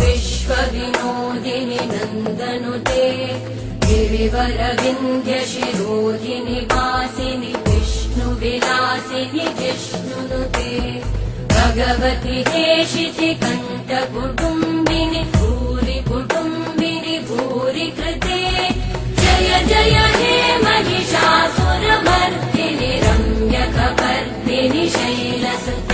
विश्वविनोदिनि नन्दनुते नन्दनुतेवरविन्ध्यशिरोदिनि वासिनि विष्णुविलासिनि विष्णुनुते भगवति देशिशिकण्ठ कण्ठकुटुम्बिनि भूरि कुटुम्बिनि भूरि कृते जय जय हे महिषासुरमर्दिनि रम्यकवर्तिनि शैलसुत।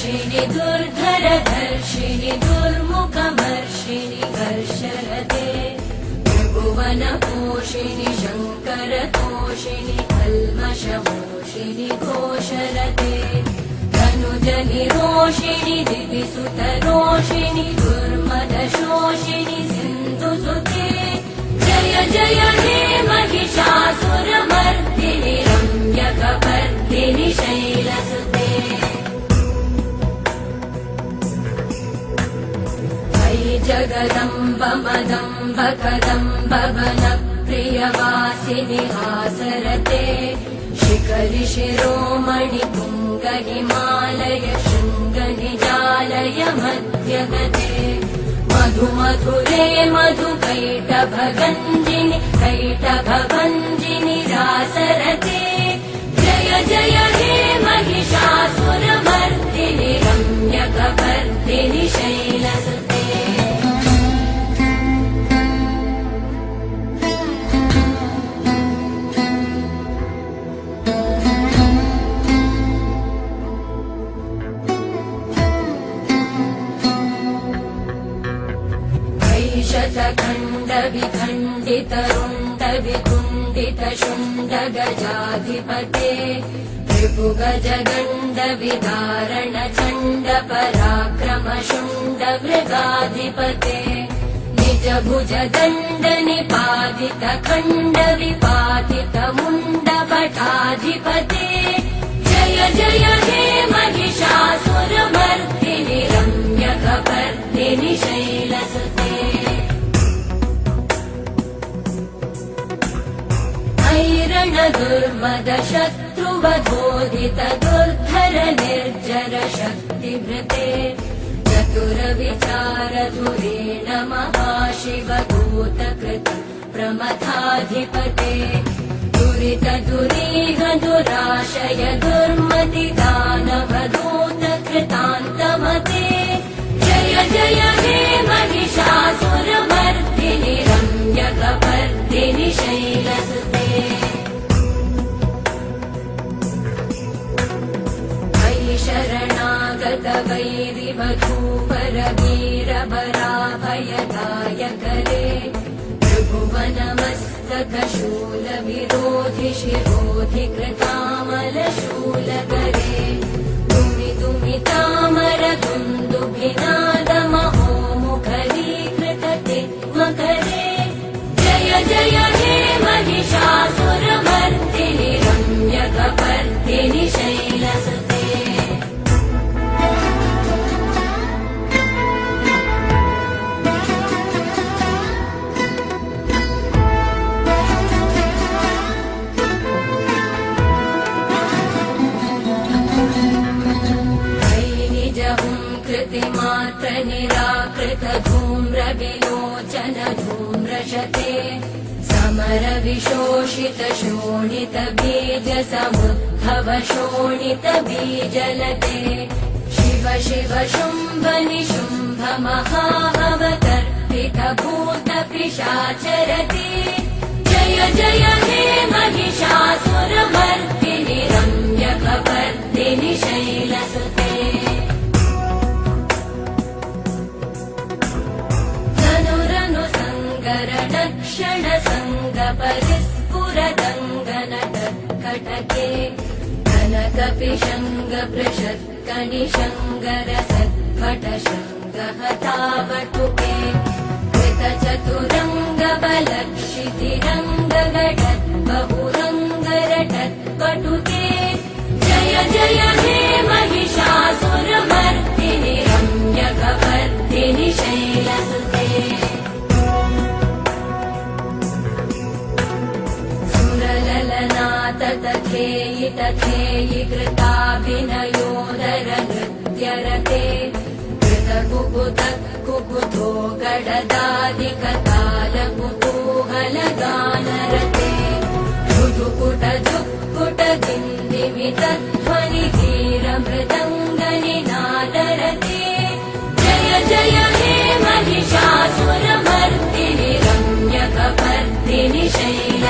सुरवरवर्षिणि दुर्धरधर्षिणि दुर्मुखमर्षिणि कर्षरते त्रिभुवनपोषिणि शङ्करतोषिणि कल्मषमोषिणि घोषरते धनुजनिरोषिणि दिविसुतरोषिणि दुर्मदशोषिणि सिन्धुसुते। जय जय अयि जगदम्ब मदम्ब कदम्ब वन प्रियवासिनि हासरते शिखरि शिरोमणि तुङ्ग हिमालय शृङ्ग निजालय मध्यगते मधु मधुरे मधु कैटभगञ्जिनि रासरते जय जय हे महिषासुरमर्दिनि रम्यकपर्दिनि शैलसुते शतखण्ड विखण्डित रुण्ड गजाधिपते विदारण चण्ड पराक्रम मृगाधिपते निज दण्ड निपातित खण्ड विपातित मुण्ड भटाधिपते जय जय हे महिषासुरमर्दिनि रम्यकपर्दिनि शैलसुते दुर्मद शत्रुवधोदित दुर्धर निर्जर शक्तिभृते चतुर विचार धुरेण महाशिव दूतकृत प्रमथाधिपते। दुरित दुरीह दुराशय दुर्मति दूत कृतान्तमते जय जय हे महिषासुरमर्दिनि रम्यकपर्दिनि शैलसुते शूल विरोधि शिरोधि कृतामल शूलकरे दुमि दुमि तामर दुन्दुभिनाद महो मुखरीकृत मकरे। जय जय हे महिषासुरमर्दिनि शोणित बीज समुद्भव शोणित बीजलते शिव शिव शुम्भ निशुम्भ पिशाचरते जय जय हे महिषासुरमर्दिनि रम्यकपर्दिनि शैलसुते। धनुरनु चतुरङ्ग बलक्षितिरङ्ग गडत् बहुरङ्गरटत् पटुके जय जय हे महिषासुरमर्दिनि रम्यकपर्दिनि शैलसुते तथेयि तथेयि कृताभिनयोदर नृत्य व्यरते कृतकुकुत कुकुतो गडदादिकतालकुतूहलगानरते मृदुकुट जुक्कुट दिन्दिमितध्वनि धीरमृदङ्गनिनादरते जय जय हे महिषासुरमर्दिनि रम्यकपर्दिनि शैलसुते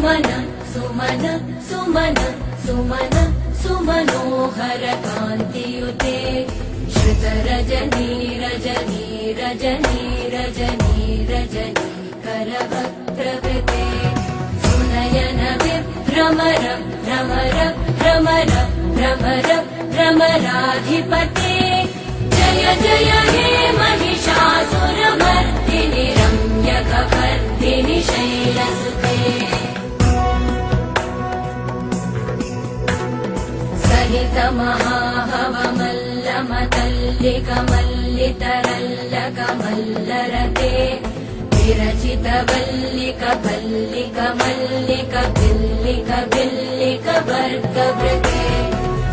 सुमन सुमन सुमन सुमन सुमनोहर कान्तियुते श्रुतरजनी रजनी रजनी रजनी रजनी करवक्त्रवृते सुनयन विभ्रमर भ्रमर भ्रमर भ्रमर भ्रमराधिपते जय जय हे महिषासुरमर्दिनि रम्यकपर्दिनि शैलसुते सहित महाहवमल्लमतल्लिकमल्लितरल्लकमल्लरते विरचित वल्लिक पल्लिक मल्लिक बिल्लिक बिल्लिक वर्गवृते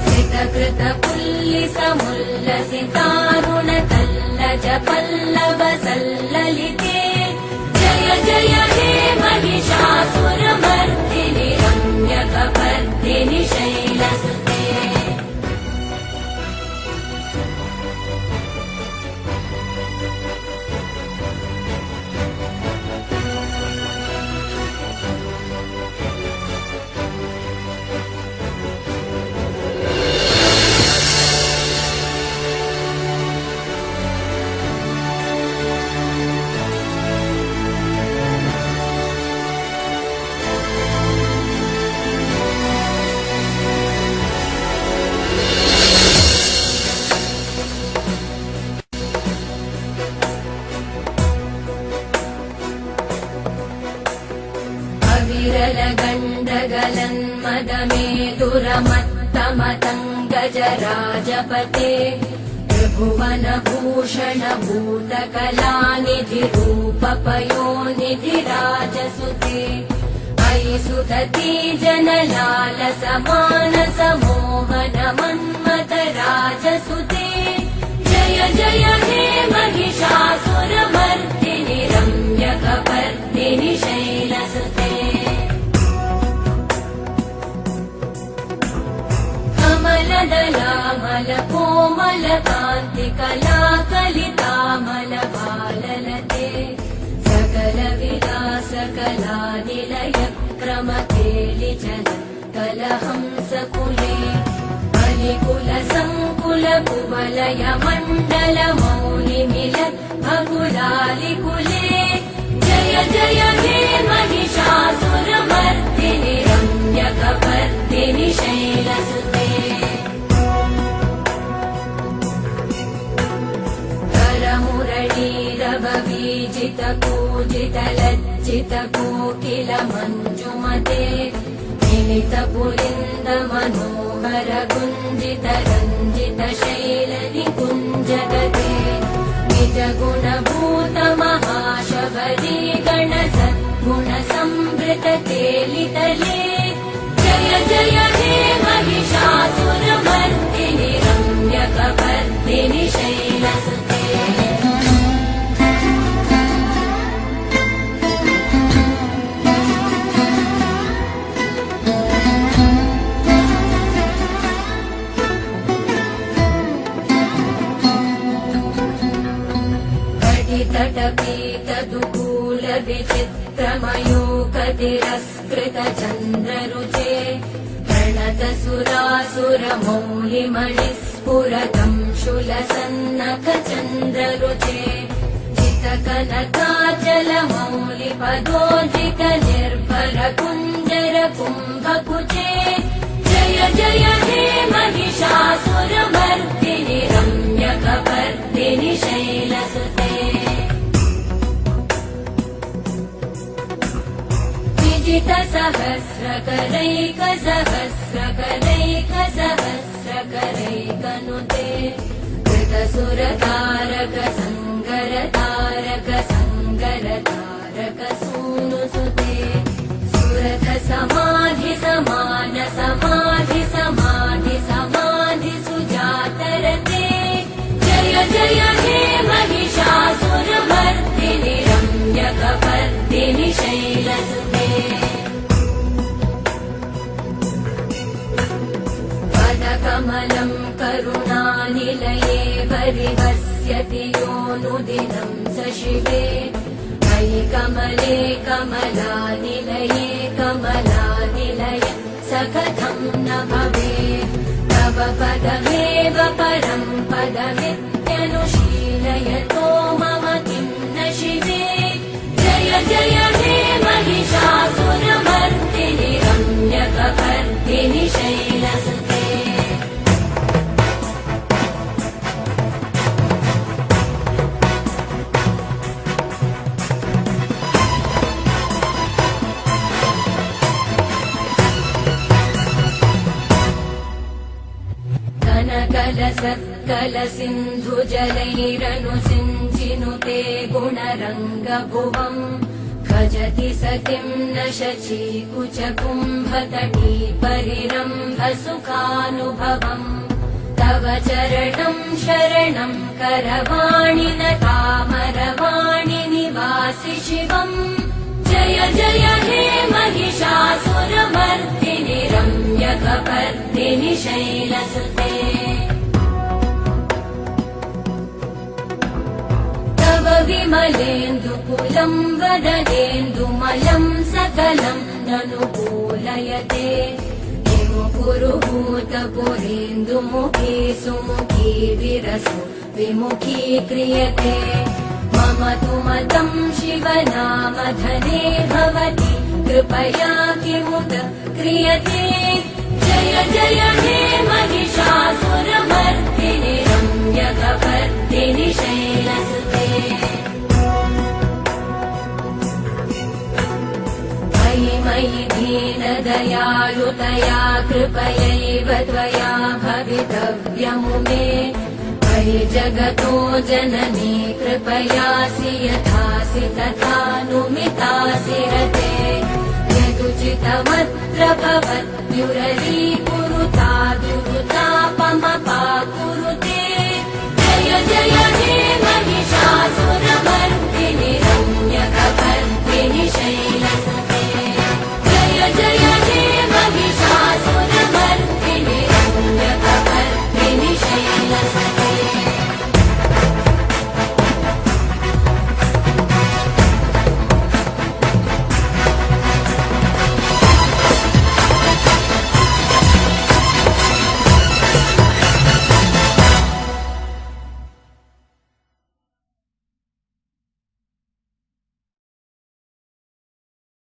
सितकृत पुल्लिस मुल्लसितारुण तल्लज पल्लव सल्ललिते रूपपयोनिधि राजसुते अयि सुतती जनलाल राजसुते जय जय हे महिषासुरमर्दिनि रम्यकपर्दिनि शैलसुते कमलदलामल कोमल कान्ति कला कलितामल बाललते सकल विलास कला निलय क्रम केलि चल कलहंस कुले बलिकुल सङ्कुल कुवलय मण्डल मौलि मिलत् भकुलालि कुले जय जय हे महिषासुरमर्दिनि रम्यकपर्दिनि शैलसुते पूजित लज्जित कोकिल मञ्जुमते मिलित पुलिन्द मनोहर गुञ्जित रञ्जित शैल निकुञ्जगते निज गुणभूत महाशबरी गण सद्गुण संवृत केलितले जय जय हे महिषासुरमर्दिनि रम्यकपर्दिनि शैलसुते कटितटपीतदुकूल विचित्रमयूक तिरस्कृत चन्द्ररुचे प्रणत सुरासुरमौलिमणिस्फुरतम् शुलसन्नख चन्द्ररुचे जितकनकाचलमौलिपदोजित निर्भर कुञ्जर कुम्भकुचे जय जय हे महिषासुरमर्दिनि कृत तारक सङ्गर तारक सूनुसुते सुरथ समाधि समान समाधि समाधि समाधि सुजातरते जय जय हे महिषासुरमर्दिनि रम्यकपर्दिनि शैलसुते पदकमलम् करुणानिलये परिवस्यति योऽनुदिनं स शिवे। मयि कमले कमलानिलये कमलानिलय स कथं न भवेत्। तव पदमेव परं पदमित्यनुशीलयतो मम किं न शिवे। जय जय हे महिषासुरमर्दिनि रम्यकपर्दिनि शैलसुते कनकल सत्कल सिन्धु जलैरनुसिञ्चिनुते गुणरङ्गभुवम्। भजति सतिम् न शचीकुच कुम्भतटी परिरम्भ सुखानुभवम् तव चरणम् शरणम् करवाणि न तामरवाणि निवासि शिवम्। जय जय हे महिषासुरमर्दिनि रम्यकपर्दिनि शैलसुते तव विमलेन्दुकुलम् वदनेन्दुमलम् सकलम् ननुकूलयते किमु पुरुहूतपुरेन्दुमुखी सुमुखी विरसु विमुखी क्रियते। मम तु मतम् शिवनामधने भवति कृपया किमुत क्रियते। जय जय हे महिषासुरमर्दिनि रम्यकपर्दिनि शैलसुते मयि दीनदयालुतया कृपयैव त्वया भवितव्यं मे। मयि जगतो जननी कृपयासि यथासि तथानुमितासि रते यदुचितमत्र प्रभवत् द्युरलीकुरुता दुरुतापमपा कुरुते। जय जय हे निशासु न शै